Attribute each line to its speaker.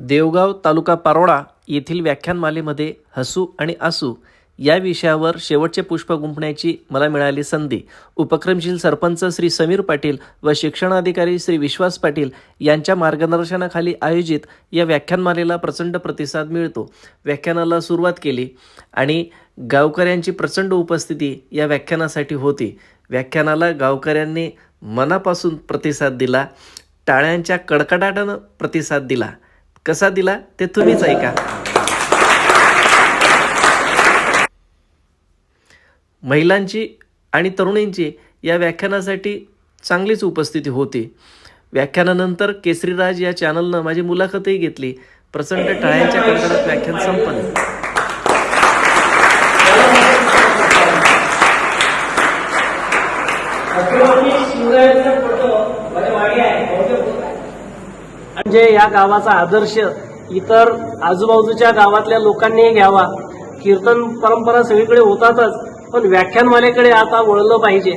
Speaker 1: देवगाव तालुका पारोळा येथील व्याख्यानमालेमध्ये हसू आणि आसू या विषयावर शेवटचे पुष्प गुंफण्याची मला मिळाली संधी. उपक्रमशील सरपंच श्री समीर पाटील व शिक्षणाधिकारी श्री विश्वास पाटील यांच्या मार्गदर्शनाखाली आयोजित या व्याख्यानमालेला प्रचंड प्रतिसाद मिळतो. व्याख्यानाला सुरुवात केली आणि गावकऱ्यांची प्रचंड उपस्थिती या व्याख्यानासाठी होती. व्याख्यानाला गावकऱ्यांनी मनापासून प्रतिसाद दिला. टाळ्यांच्या कडकडाटानं प्रतिसाद दिला. कसा दिला ते तुम्हीच ऐका. महिलांची आणि तरुणींची या व्याख्यानासाठी चांगलीच उपस्थिती होती. व्याख्यानानंतर केसरीराज या चॅनलनं माझी मुलाखतही घेतली. प्रचंड टाळ्यांच्या कडकडात व्याख्यान संपन्न
Speaker 2: म्हणजे या गावाचा आदर्श इतर आजूबाजूच्या गावातल्या लोकांनीही घ्यावा. कीर्तन परंपरा सगळीकडे होतातच पण व्याख्यानवाल्याकडे आता वळलं पाहिजे.